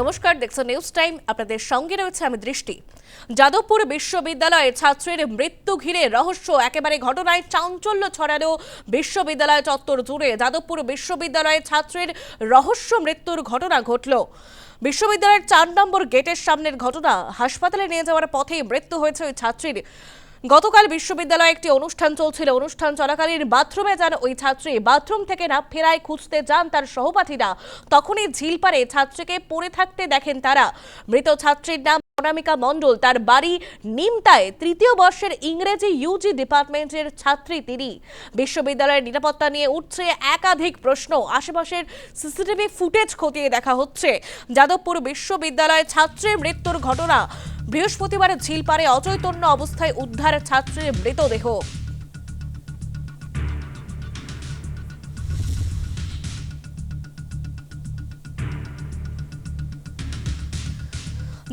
নমস্কার, দেখছ news time আপনাদের সঙ্গে রয়েছে আমি দৃষ্টি। যাদবপুর বিশ্ববিদ্যালয়ে ছাত্রের মৃত্যু ঘিরে রহস্য, একেবারে ঘটনায় চাঞ্চল্য ছড়ানো বিশ্ববিদ্যালয় চত্বর জুড়ে। যাদবপুর বিশ্ববিদ্যালয়ে ছাত্রের রহস্য মৃত্যুর ঘটনা ঘটল। বিশ্ববিদ্যালয়ের চার নম্বর গেটের সামনের ঘটনা, হাসপাতালে নিয়ে যাওয়ার পথেই মৃত্যু হয়েছে ওই ছাত্রীর। গতকাল বিশ্ববিদ্যালয়ে একটি অনুষ্ঠান চলছিল। অনুষ্ঠান চলাকালীন বাথরুমে যান ওই ছাত্রী। বাথরুম থেকে না ফেরায় খুঁজতে যান তার সহপাঠীরা। তখনই ঝিল পারে ছাত্রীকে পড়ে থাকতে দেখেন তারা। মৃত ছাত্রীর নাম অনামিকা মণ্ডল। তার বাড়ি নিমতায় তৃতীয় বর্ষের ইংরেজি ইউজি ডিপার্টমেন্টের ছাত্রী তিনি। বিশ্ববিদ্যালয়ের নিরাপত্তা নিয়ে উঠছে একাধিক প্রশ্ন। আশেপাশের সিসিটিভি ফুটেজ খতিয়ে দেখা হচ্ছে। যাদবপুর বিশ্ববিদ্যালয়ে ছাত্রীর মৃত্যুর ঘটনা। বৃহস্পতিবার ঝিলপাড়ে অচৈতন্য অবস্থায় উদ্ধার ছাত্রীর মৃতদেহ।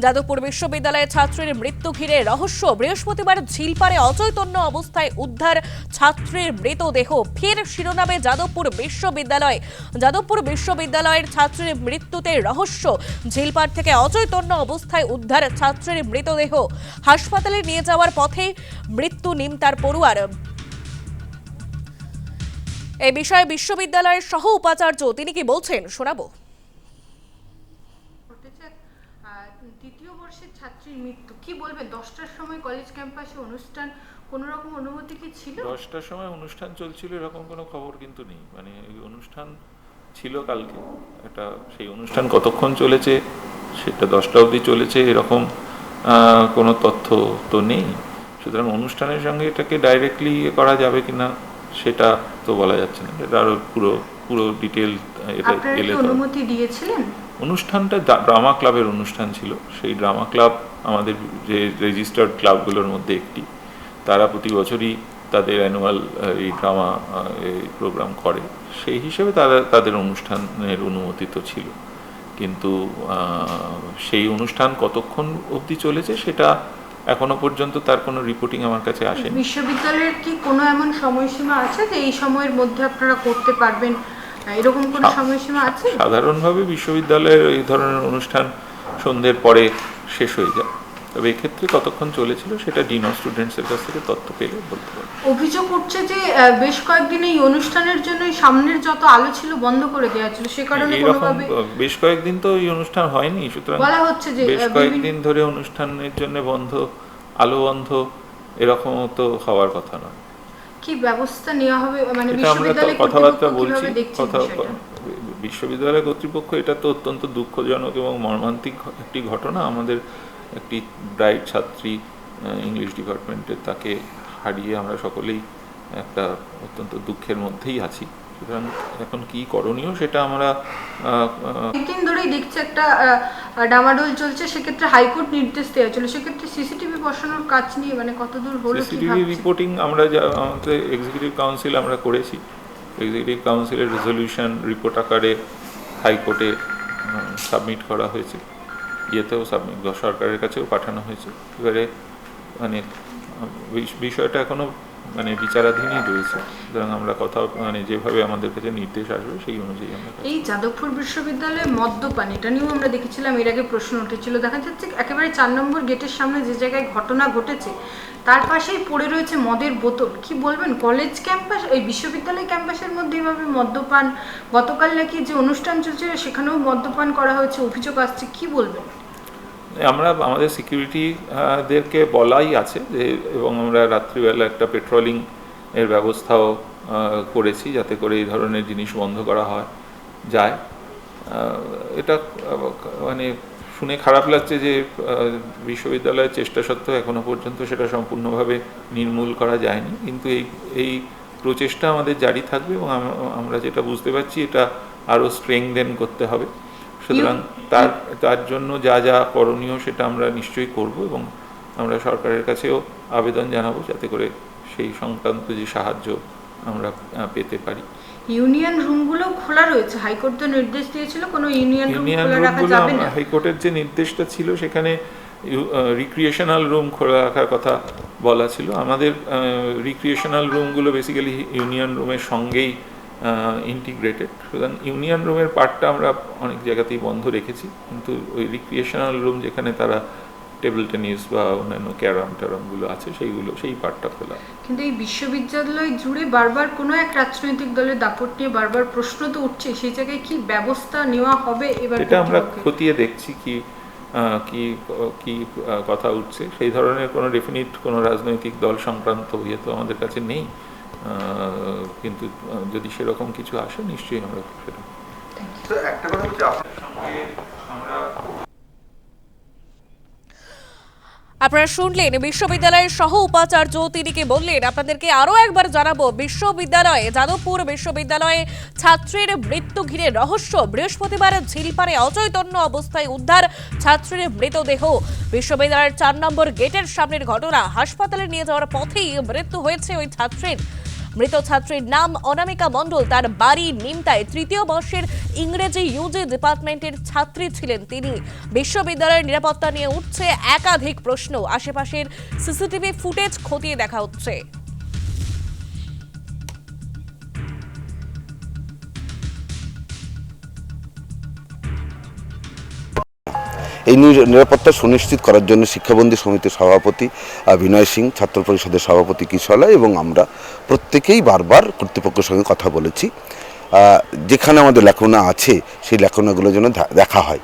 যাদবপুর বিশ্ববিদ্যালয়ের ছাত্রীর মৃত্যু ঘিরে রহস্য। বৃহস্পতিবার ঝিলপাড়ে অচৈতন্য অবস্থায় উদ্ধার ছাত্রীর মৃতদেহ। ফের শিরোনামে যাদবপুর বিশ্ববিদ্যালয়। যাদবপুর বিশ্ববিদ্যালয়ের ছাত্রীর মৃত্যুতে রহস্য। ঝিলপাড় থেকে অচৈতন্য অবস্থায় উদ্ধার ছাত্রীর মৃতদেহ। হাসপাতালে নিয়ে যাওয়ার পথে মৃত্যু নিমতার পড়ুয়ার। এ বিষয়ে বিশ্ববিদ্যালয়ের সহ উপাচার্য তিনি কি বলছেন শোনাবো। তৃতীয় বর্ষের ছাত্রীর মৃত্যু। কি বলবেন? দশটার সময় কলেজ ক্যাম্পাসে অনুষ্ঠান কোনো রকম অনুমতি কি ছিল? দশটার সময় অনুষ্ঠান চলছিল এরকম কোনো খবর কিন্তু নেই। মানে অনুষ্ঠান ছিল কালকে। একটা সেই অনুষ্ঠান কতক্ষণ চলেছে সেটা দশটা অবধি চলেছে এরকম কোনো তথ্য তো নেই। সুতরাং অনুষ্ঠানের সঙ্গে এটাকে ডাইরেক্টলি করা যাবে কিনা সেটা তো বলা যাচ্ছে না। এটা আরও পুরো পুরো ডিটেল এটা এলে অনুমতি দিয়েছিলেন? অনুষ্ঠানটা ড্রামা ক্লাবের অনুষ্ঠান ছিল। সেই ড্রামা ক্লাব আমাদের যে রেজিস্টার্ড ক্লাবগুলোর মধ্যে একটি। তারা প্রতি বছরই তাদের অ্যানুয়াল এই ড্রামা এই প্রোগ্রাম করে। সেই হিসেবে তারা তাদের অনুষ্ঠানের অনুমতি তো ছিল। কিন্তু সেই অনুষ্ঠান কতক্ষণ অবধি চলেছে সেটা এখনও পর্যন্ত তার কোনো রিপোর্টিং আমার কাছে আসেনি। বিশ্ববিদ্যালয়ের কি কোনো এমন সময়সীমা আছে যে এই সময়ের মধ্যে আপনারা করতে পারবেন? এরকম কোনো সময়সীমা আছে? সাধারণভাবে বিশ্ববিদ্যালয়ের এই ধরনের অনুষ্ঠান সন্ধ্যের পরে শেষ হয়ে যায়। তবে এক্ষেত্রে কতক্ষণ চলেছিল সেটা ডিন অফ স্টুডেন্টসের কাছ থেকে তথ্য পেলে বলতে পারব। অভিযোগ উঠছে যে বেশ কয়েকদিন এই অনুষ্ঠানের জন্য সামনের যত আলো ছিল বন্ধ করে দেওয়া ছিল সে কারণে কোনোভাবে বেশ কয়েকদিন তো এই অনুষ্ঠান হয়নি সুতরাং বলা হচ্ছে যে বেশ কয়েকদিন ধরে অনুষ্ঠানের জন্য বন্ধ আলো বন্ধ এরকম তো হওয়ার কথা নয়। কি ব্যবস্থা নেওয়া হবে? মানে বিশ্ববিদ্যালয় কথাবার্তা বলছি কথা বিশ্ববিদ্যালয় কর্তৃপক্ষ এটা তো অত্যন্ত দুঃখজনক এবং মর্মান্তিক একটি ঘটনা। আমাদের একটি ব্রাইট ছাত্রী ইংলিশ ডিপার্টমেন্টে তাকে হারিয়ে আমরা সকলেই একটা অত্যন্ত দুঃখের মধ্যেই আছি। সুতরাং এখন কি করণীয় সেটা আমরা আহ, ধরেই দেখছি একটা ডামাডোল চলছে। সেক্ষেত্রে হাইকোর্ট নির্দেশ দেওয়া ছিল সেক্ষেত্রে সিসিটিভি বসানোর কাজ নিয়ে মানে কতদূর হলো সিসিটিভি রিপোর্টিং আমরা যা আমাদের এক্সিকিউটিভ কাউন্সিল আমরা করেছি। এক্সিকিউটিভ কাউন্সিলের রেজলিউশন রিপোর্ট আকারে হাইকোর্টে সাবমিট করা হয়েছে। ইয়েতেও সরকারের কাছেও পাঠানো হয়েছে। এবারে মানে বিষয়টা এখনও মানে বিচারাধীনই রয়েছে। সুতরাং আমরা কথা মানে যেভাবে আমাদের কাছে নির্দেশ আসবে, সেই অনুযায়ী আমরা এই যাদবপুর বিশ্ববিদ্যালয়ে মদ্যপান, এটা নিয়েও আমরা দেখেছিলাম, এর আগে প্রশ্ন উঠেছিল। দেখা যাচ্ছে একেবারে চার নম্বর গেটের সামনে যে জায়গায় ঘটনা ঘটেছে, তার পাশেই পড়ে রয়েছে মদের বোতল। কি বলবেন? কলেজ ক্যাম্পাস, এই বিশ্ববিদ্যালয় ক্যাম্পাসের মধ্যে এভাবে মদ্যপান, গতকাল নাকি যে অনুষ্ঠান চলছে সেখানেও মদ্যপান করা হয়েছে, অভিযোগ আসছে, কি বলবেন? আমরা আমাদের সিকিউরিটি দেরকে বলাই আছে যে, এবং আমরা রাত্রিবেলা একটা পেট্রোলিং এর ব্যবস্থাও করেছি যাতে করে এই ধরনের জিনিস বন্ধ করা হয়, যায়। এটা মানে শুনে খারাপ লাগছে যে বিশ্ববিদ্যালয়ের চেষ্টা সত্ত্বেও এখনও পর্যন্ত সেটা সম্পূর্ণভাবে নির্মূল করা যায়নি। কিন্তু এই এই প্রচেষ্টা আমাদের জারি থাকবে এবং আমরা যেটা বুঝতে পারছি এটা আরও স্ট্রেংদেন করতে হবে। সুতরাং তার তার জন্য যা যা করণীয় সেটা আমরা নিশ্চয়ই করব এবং আমরা সরকারের কাছেও আবেদন জানাব যাতে করে সেই সংক্রান্ত যে সাহায্য আমরা পেতে পারি। ইউনিয়ন রুমগুলো খোলা রয়েছে। হাইকোর্ট তো নির্দেশ দিয়েছিল কোনো ইউনিয়ন রুম খোলা রাখা যাবে না। হাইকোর্টের যে নির্দেশটা ছিল সেখানে রিক্রিয়েশনাল রুম খোলা রাখার কথা বলা ছিল। আমাদের রিক্রিয়েশনাল রুমগুলো বেসিক্যালি ইউনিয়ন রুমের সঙ্গেই ইন্টিগ্রেটেড সুতরাং ইউনিয়ন রুমের পার্টটা আমরা অনেক জায়গাতেই বন্ধ রেখেছি কিন্তু ওই রিক্রিয়েশনাল রুম যেখানে তারা টেবিল টেনিস বা অন্যান্য ক্যারাম ট্যারামগুলো আছে সেইগুলো সেই পার্টটা খোলা। কিন্তু এই বিশ্ববিদ্যালয় জুড়ে বারবার কোনো এক রাজনৈতিক দলের দাপট নিয়ে বারবার প্রশ্ন তো উঠছে সেই জায়গায় কি ব্যবস্থা নেওয়া হবে এবার এটা আমরা খতিয়ে দেখছি কি কি কি কথা উঠছে। সেই ধরনের কোনো ডেফিনিট কোনো রাজনৈতিক দল সংক্রান্ত ইয়ে তো আমাদের কাছে নেই। কিন্তু যদি সেরকম কিছু আসে নিশ্চয়ই আমরা সেটা তো একটা কথা হচ্ছে আপনার সঙ্গে আমরা আপনারা শুনলেন বিশ্ববিদ্যালয়ের সহ উপাচার্য তিনি কি বললেন? আপনাদেরকে আরও একবার জানাব বিশ্ববিদ্যালয়ে যাদবপুর বিশ্ববিদ্যালয়ে ছাত্রীর মৃত্যু ঘিরে রহস্য। বৃহস্পতিবার ঝিলপারে অচৈতন্য অবস্থায় উদ্ধার ছাত্রীর মৃতদেহ। বিশ্ববিদ্যালয়ের চার নম্বর গেটের সামনের ঘটনা হাসপাতালে নিয়ে যাওয়ার পথেই মৃত্যু হয়েছে ওই ছাত্রীর। মৃত ছাত্রীর নাম অনামিকা মণ্ডল। তার বাড়ি নিমতায় তৃতীয় বর্ষের ইংরেজি ইউজি ডিপার্টমেন্টের ছাত্রী ছিলেন তিনি। বিশ্ববিদ্যালয়ের নিরাপত্তা নিয়ে উঠছে একাধিক প্রশ্ন। আশেপাশের সিসিটিভি ফুটেজ খতিয়ে দেখা হচ্ছে। এই নির- নিরাপত্তা সুনিশ্চিত করার জন্য শিক্ষাবন্দী সমিতির সভাপতি বিনয় সিং, ছাত্র পরিষদের সভাপতি কিশলা এবং আমরা প্রত্যেকেই বারবার কর্তৃপক্ষের সঙ্গে কথা বলেছি। যেখানে আমাদের লেখনা আছে, সেই লেখনাগুলো যেন দেখা হয়।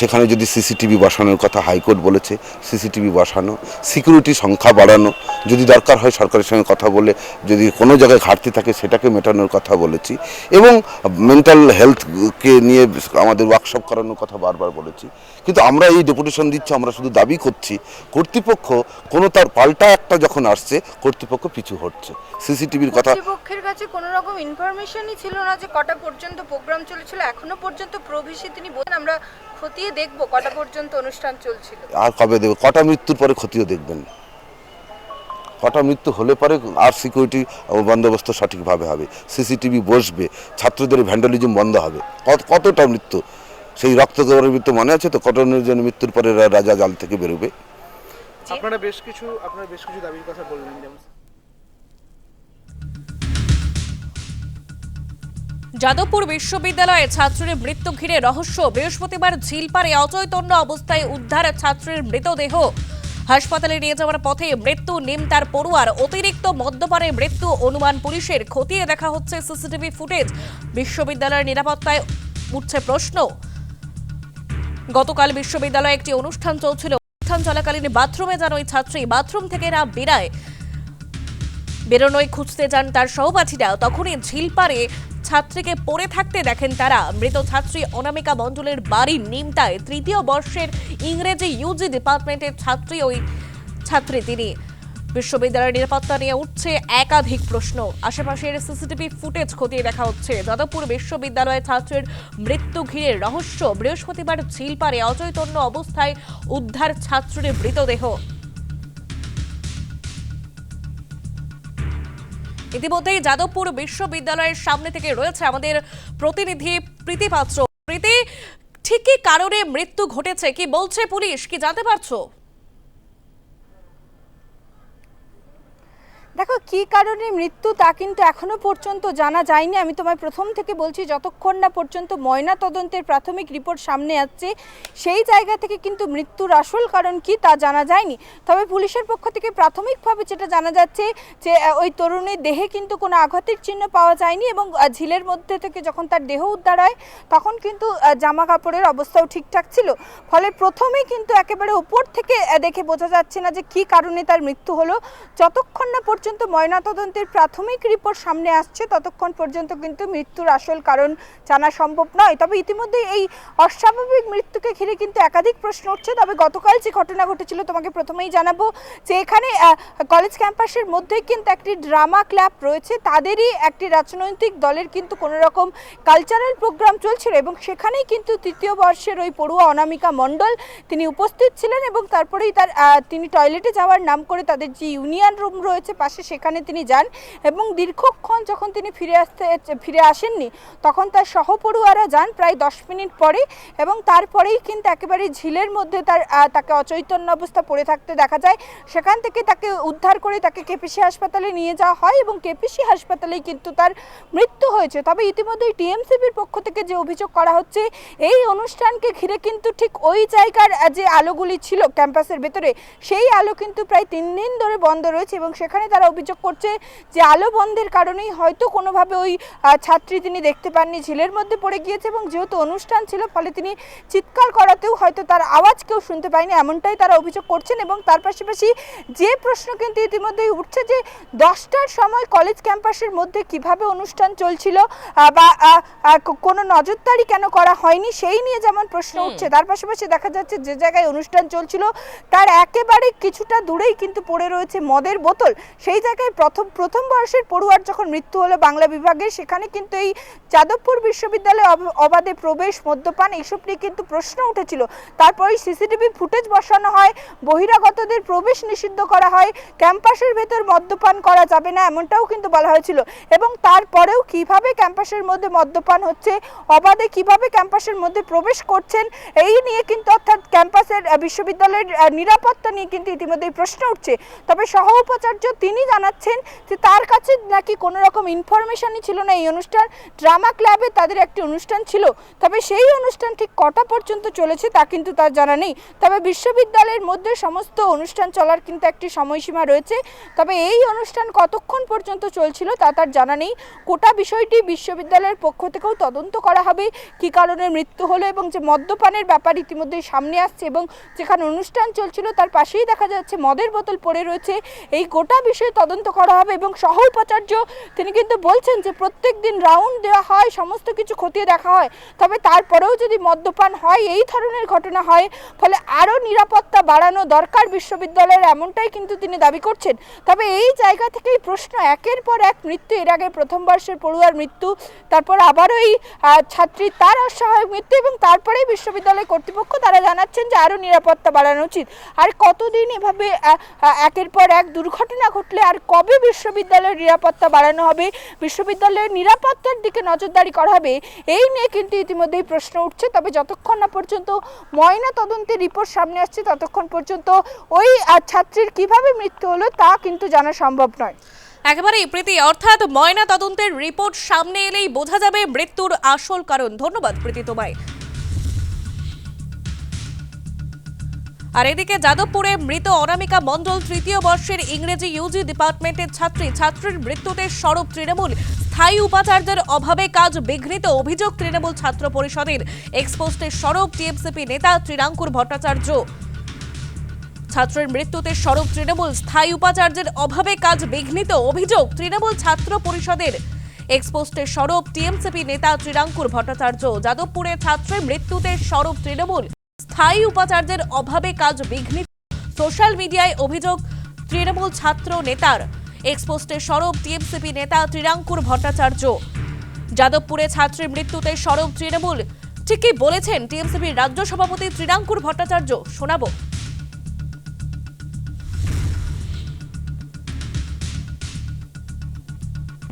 সেখানে যদি সিসিটিভি বসানোর কথা হাইকোর্ট বলেছে, সিসিটিভি বসানো, সিকিউরিটি সংখ্যা বাড়ানো, যদি দরকার হয় সরকারের সঙ্গে কথা বলে, যদি কোনো জায়গায় ঘাটতি থাকে সেটাকে মেটানোর কথা বলেছি এবং মেন্টাল হেলথকে নিয়ে আমাদের ওয়ার্কশপ করানোর কথা বারবার বলেছি। কিন্তু আমরা এই ডেপুটেশন দিচ্ছি, আমরা শুধু দাবি করছি, কর্তৃপক্ষ কোনো তার পাল্টা একটা যখন আসছে, কর্তৃপক্ষ পিছু হটছে। সিসিটিভির কথা কর্তৃপক্ষের কাছে কোনো রকম ইনফরমেশনই ছিল না যে কটা পর্যন্ত প্রোগ্রাম চলেছিল, এখনও পর্যন্ত প্রভিসি তিনি বলেন, আমরা খতিয়ে দেখব কটা পর্যন্ত অনুষ্ঠান চলছিল। আর কবে দেবে? কটা মৃত্যুর পরে ক্ষতিও দেখবেন। কটা মৃত্যু হলে পরে আর সিকিউরিটি বন্দোবস্ত সঠিকভাবে হবে। সিসিটিভি বসবে ছাত্রদের ভ্যান্ডালিজম বন্ধ হবে। কত- কতটা মৃত্যু? সেই রক্ত মৃত্যু মনে আছে তো? কটনের জন্য মৃত্যুর পরে রাজা জাল থেকে বেরোবে? আপনারা বেশ কিছু আপনারা বেশ কিছু দাবির কথা বললেন যেমন যাদবপুর বিশ্ববিদ্যালয়ে ছাত্রীর মৃত্যু ঘিরে রহস্য। বৃহস্পতিবার ঝিলপারে অচৈতন্য অবস্থায় উদ্ধার ছাত্রীর মৃতদেহ। হাসপাতালে নিয়ে যাওয়ার পথে মৃত্যু নিম তার পড়ুয়ার অতিরিক্ত মদ্যপানে মৃত্যু অনুমান পুলিশের। খতিয়ে দেখা হচ্ছে সিসিটিভি ফুটেজ। বিশ্ববিদ্যালয়ের নিরাপত্তায় উঠছে প্রশ্ন। গতকাল বিশ্ববিদ্যালয়ে একটি অনুষ্ঠান চলছিল। অনুষ্ঠান চলাকালীন বাথরুমে যান ওই ছাত্রী। বাথরুম থেকে না বেরায় বেরোনোয় খুঁজতে যান তার সহপাঠীরা। তখনই ঝিলপারে ছাত্রীকে পড়ে থাকতে দেখেন তারা। মৃত ছাত্রী অনামিকা মণ্ডলের বাড়ি নিমতায় তৃতীয় বর্ষের ইংরেজি ইউজি ডিপার্টমেন্টের ছাত্রী ওই ছাত্রী তিনি। বিশ্ববিদ্যালয়ের নিরাপত্তা নিয়ে উঠছে একাধিক প্রশ্ন। আশেপাশের সিসিটিভি ফুটেজ খতিয়ে দেখা হচ্ছে। যাদবপুর বিশ্ববিদ্যালয়ে ছাত্রের মৃত্যু ঘিরে রহস্য। বৃহস্পতিবার ঝিলপারে অচৈতন্য অবস্থায় উদ্ধার ছাত্রীর মৃতদেহ। ইতিমধ্যেই যাদবপুর বিশ্ববিদ্যালয়ের সামনে থেকে রয়েছে আমাদের প্রতিনিধি প্রীতি পাত্র। প্রীতি, ঠিক কি কারণে মৃত্যু ঘটেছে? কি বলছে পুলিশ? কি জানতে পারছ? দেখো, কি কারণে মৃত্যু তা কিন্তু এখনও পর্যন্ত জানা যায়নি। আমি তোমায় প্রথম থেকে বলছি, যতক্ষণ না পর্যন্ত ময়না তদন্তের প্রাথমিক রিপোর্ট সামনে আসছে, সেই জায়গা থেকে কিন্তু মৃত্যুর আসল কারণ কি তা জানা যায়নি। তবে পুলিশের পক্ষ থেকে প্রাথমিকভাবে যেটা জানা যাচ্ছে যে ওই তরুণীর দেহে কিন্তু কোনো আঘাতের চিহ্ন পাওয়া যায়নি এবং ঝিলের মধ্যে থেকে যখন তার দেহ উদ্ধার হয়, তখন কিন্তু জামা কাপড়ের অবস্থাও ঠিকঠাক ছিল। ফলে প্রথমেই কিন্তু একেবারে উপর থেকে দেখে বোঝা যাচ্ছে না যে কি কারণে তার মৃত্যু হলো। যতক্ষণ না ময়নাতদন্তের প্রাথমিক রিপোর্ট সামনে আসছে। ততক্ষণ পর্যন্ত কিন্তু মৃত্যুর আসল কারণ জানা সম্ভব নয়। তবে ইতিমধ্যে এই অস্বাভাবিক মৃত্যুকে ঘিরে কিন্তু একাধিক প্রশ্ন উঠছে। তবে গতকাল যে ঘটনা ঘটেছিল তোমাকে প্রথমেই জানাব যে এখানে কলেজ ক্যাম্পাসের মধ্যেই কিন্তু একটি ড্রামা ক্লাব রয়েছে। তাদেরই একটি রাজনৈতিক দলের কিন্তু কোনো রকম কালচারাল প্রোগ্রাম চলছিল এবং সেখানেই কিন্তু তৃতীয় বর্ষের ওই পড়ুয়া অনামিকা মণ্ডল তিনি উপস্থিত ছিলেন এবং তারপরেই তার তিনি টয়লেটে যাওয়ার নাম করে তাদের যে ইউনিয়ন রুম রয়েছে, পাশে আসে, সেখানে তিনি যান এবং দীর্ঘক্ষণ যখন তিনি ফিরে আসতে, ফিরে আসেননি, তখন তার সহপড়ুয়ারা যান প্রায় দশ মিনিট পরে এবং তারপরেই কিন্তু একেবারে ঝিলের মধ্যে তার তাকে অচৈতন্য অবস্থা পড়ে থাকতে দেখা যায়। সেখান থেকে তাকে উদ্ধার করে তাকে কেপিসি হাসপাতালে নিয়ে যাওয়া হয় এবং কেপিসি হাসপাতালেই কিন্তু তার মৃত্যু হয়েছে। তবে ইতিমধ্যেই টিএমসিবির পক্ষ থেকে যে অভিযোগ করা হচ্ছে, এই অনুষ্ঠানকে ঘিরে কিন্তু ঠিক ওই জায়গার যে আলোগুলি ছিল ক্যাম্পাসের ভেতরে, সেই আলো কিন্তু প্রায় তিন দিন ধরে বন্ধ রয়েছে এবং সেখানে তারা অভিযোগ করছে যে আলো বন্ধের কারণেই হয়তো কোনোভাবে ওই ছাত্রী তিনি দেখতে পাননি। ঝিলের মধ্যে পড়ে গিয়েছে এবং যেহেতু অনুষ্ঠান ছিল ফলে তিনি চিৎকার করাতেও হয়তো তার আওয়াজ কেউ শুনতে পায়নি এমনটাই তারা অভিযোগ করছেন এবং তার পাশাপাশি যে প্রশ্ন কিন্তু ইতিমধ্যেই উঠছে যে দশটার সময় কলেজ ক্যাম্পাসের মধ্যে কীভাবে অনুষ্ঠান চলছিল বা কোনো নজরদারি কেন করা হয়নি সেই নিয়ে যেমন প্রশ্ন উঠছে। তার পাশাপাশি দেখা যাচ্ছে যে জায়গায় অনুষ্ঠান চলছিল তার একেবারে কিছুটা দূরেই কিন্তু পড়ে রয়েছে মদের বোতল। সেই জায়গায় প্রথম প্রথম বর্ষের পড়ুয়ার যখন মৃত্যু হলো বাংলা বিভাগে, সেখানে কিন্তু এই যাদবপুর বিশ্ববিদ্যালয়ে অবাধে প্রবেশ, মদ্যপান এইসব নিয়ে কিন্তু প্রশ্ন উঠেছিল। তারপরে সিসিটিভি ফুটেজ বসানো হয়, বহিরাগতদের প্রবেশ নিষিদ্ধ করা হয়, ক্যাম্পাসের ভেতর মদ্যপান করা যাবে না এমনটাও কিন্তু বলা হয়েছিল। এবং তারপরেও কীভাবে ক্যাম্পাসের মধ্যে মদ্যপান হচ্ছে, অবাধে কীভাবে ক্যাম্পাসের মধ্যে প্রবেশ করছেন, এই নিয়ে কিন্তু অর্থাৎ ক্যাম্পাসের বিশ্ববিদ্যালয়ের নিরাপত্তা নিয়ে কিন্তু ইতিমধ্যেই প্রশ্ন উঠছে। তবে সহ উপাচার্য তিনি জানাচ্ছেন যে তার কাছে নাকি কোনো রকম ইনফরমেশনই ছিল না। এই অনুষ্ঠান ড্রামা ক্লাবে তাদের একটি অনুষ্ঠান ছিল। তবে সেই অনুষ্ঠান ঠিক কটা পর্যন্ত চলেছে তা কিন্তু তার জানা নেই। তবে বিশ্ববিদ্যালয়ের মধ্যে সমস্ত অনুষ্ঠান চলার কিন্তু একটি সময়সীমা রয়েছে। তবে এই অনুষ্ঠান কতক্ষণ পর্যন্ত চলছিল তা তার জানা নেই। গোটা বিষয়টি বিশ্ববিদ্যালয়ের পক্ষ থেকেও তদন্ত করা হবে। কী কারণে মৃত্যু হলো এবং যে মদ্যপানের ব্যাপার ইতিমধ্যেই সামনে আসছে এবং যেখানে অনুষ্ঠান চলছিল তার পাশেই দেখা যাচ্ছে মদের বোতল পড়ে রয়েছে। এই গোটা বিষয়ে তদন্ত করা হবে এবং সহ উপাচার্য, তিনি কিন্তু বলছেন যে প্রত্যেক দিন রাউন্ড দেওয়া হয়, সমস্ত কিছু খতিয়ে দেখা হয়। তবে তারপরেও যদি মদ্যপান হয়, এই ধরনের ঘটনা হয়, ফলে আরও নিরাপত্তা বাড়ানো দরকার বিশ্ববিদ্যালয়ের এমনটাই কিন্তু তিনি দাবি করছেন। তবে এই জায়গা থেকেই প্রশ্ন, একের পর এক মৃত্যু, এর আগে প্রথম বর্ষের পড়ুয়ার মৃত্যু, তারপর আবারও এই ছাত্রী, তার অস্বাভাবিক মৃত্যু এবং তারপরেই বিশ্ববিদ্যালয় কর্তৃপক্ষ তারা জানাচ্ছেন যে আরও নিরাপত্তা বাড়ানো উচিত। আর কতদিন এভাবে একের পর এক দুর্ঘটনা ঘটলে আর কবে বিশ্ববিদ্যালয়ের নিরাপত্তা বাড়ানো হবে? বিশ্ববিদ্যালয়ের নিরাপত্তার দিকে নজরদারি করা হবে? এই নিয়ে কিন্তু ইতিমধ্যেই প্রশ্ন উঠছে। তবে যতক্ষণ না পর্যন্ত ময়না তদন্তের রিপোর্ট সামনে আসছে, ততক্ষণ পর্যন্ত ওই ছাত্রীর কীভাবে মৃত্যু হলো তা কিন্তু জানা সম্ভব নয়। একেবারেই প্রীতি, অর্থাৎ ময়না তদন্তের রিপোর্ট সামনে এলেই বোঝা যাবে মৃত্যুর আসল কারণ। ধন্যবাদ প্রীতি তোমায়। আর এদিকে যাদবপুরে মৃত অনামিকা মণ্ডল তৃতীয় বর্ষের ইংরেজি ইউজি ডিপার্টমেন্টের ছাত্রী, ছাত্রীর মৃত্যুতে সরব তৃণমূল। স্থায়ী উপাচার্যের অভাবে কাজ বিঘ্নিত অভিযোগ তৃণমূল ছাত্র পরিষদের। এক্সপোস্টে সরব টিএমসিপি নেতা ত্রিরাঙ্কুর ভট্টাচার্য। ছাত্রের মৃত্যুতে সরব তৃণমূল, স্থায়ী উপাচার্যের অভাবে কাজ বিঘ্নিত অভিযোগ তৃণমূল ছাত্র পরিষদের। এক্সপোস্টে সরব টিএমসিপি নেতা ত্রিরাঙ্কুর ভট্টাচার্য। যাদবপুরে ছাত্রের মৃত্যুতে সরব তৃণমূল। স্থায়ী উপাচার্যের অভাবে কাজ বিঘ্নিত। সোশ্যাল মিডিয়ায় অভিযোগ, তৃণমূল ছাত্র নেতার এক্সপোস্টে সরব টিএমসিপি নেতা ত্রিরাঙ্কুর ভট্টাচার্য। যাদবপুরে ছাত্রের মৃত্যুতে সরব তৃণমূল। ঠিকই বলেছেন টিএমসিপির রাজ্য সভাপতি ত্রিরাঙ্কুর ভট্টাচার্য। শোনাবো।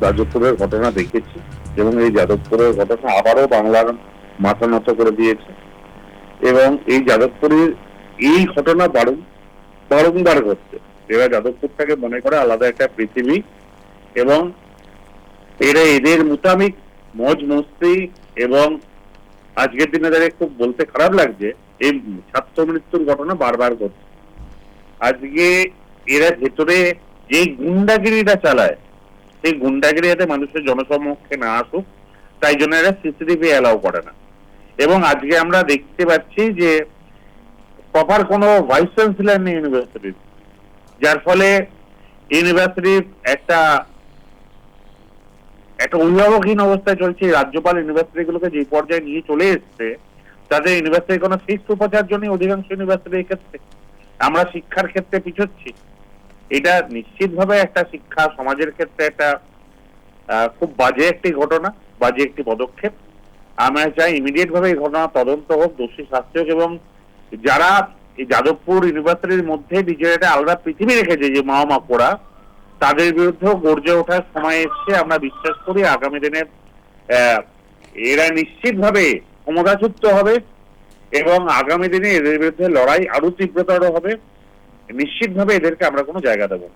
যাদবপুরের ঘটনা দেখেছি এবং এই যাদবপুরের ঘটনা আবারও বাংলার মাথা নত করে দিয়েছে। এবং এই যাদবপুরের এই ঘটনা বারং, বারংবার ঘটছে। এরা যাদবপুরটাকে মনে করে আলাদা একটা পৃথিবী এবং এরা এদের মোতাবিক মজ মস্তি এবং আজকের দিনে দাঁড়িয়ে খুব বলতে খারাপ লাগছে, এই ছাত্র মৃত্যুর ঘটনা বারবার ঘটছে। আজকে এরা ভেতরে যে গুন্ডাগিরিটা চালায়, সেই গুন্ডাগিরি যাতে মানুষের জনসম্মুখে না আসুক, তাই জন্য এরা সিসিটিভি অ্যালাউ করে না। এবং আজকে আমরা দেখতে পাচ্ছি যে প্রপার কোনো ভাইস চ্যান্সেলর নেই ইউনিভার্সিটির যার ফলে ইউনিভার্সিটির একটা একটা অভিভাবকহীন অবস্থায় চলছে। রাজ্যপাল ইউনিভার্সিটিগুলোকে যে পর্যায়ে নিয়ে চলে এসছে, তাদের ইউনিভার্সিটির কোনো ফিক্সড উপাচার্য নেই, অধিকাংশ ইউনিভার্সিটির ক্ষেত্রে। আমরা শিক্ষার ক্ষেত্রে পিছোচ্ছি। এটা নিশ্চিতভাবে একটা শিক্ষা সমাজের ক্ষেত্রে একটা খুব বাজে একটি ঘটনা, বাজে একটি পদক্ষেপ। আমরা চাই ইমিডিয়েট ভাবে এই ঘটনা তদন্ত হোক, দোষী শাস্তি হোক এবং যারা যাদবপুর ইউনিভার্সিটির মধ্যে নিজের একটা আলাদা পৃথিবী রেখেছে যে মা মাকড়া তাদের বিরুদ্ধেও গর্জে ওঠার সময় এসছে আমরা বিশ্বাস করি আগামী দিনে এরা নিশ্চিতভাবে ক্ষমতাচ্যুত হবে এবং আগামী দিনে এদের বিরুদ্ধে লড়াই আরও তীব্রতর হবে নিশ্চিতভাবে এদেরকে আমরা কোনো জায়গা দেবো।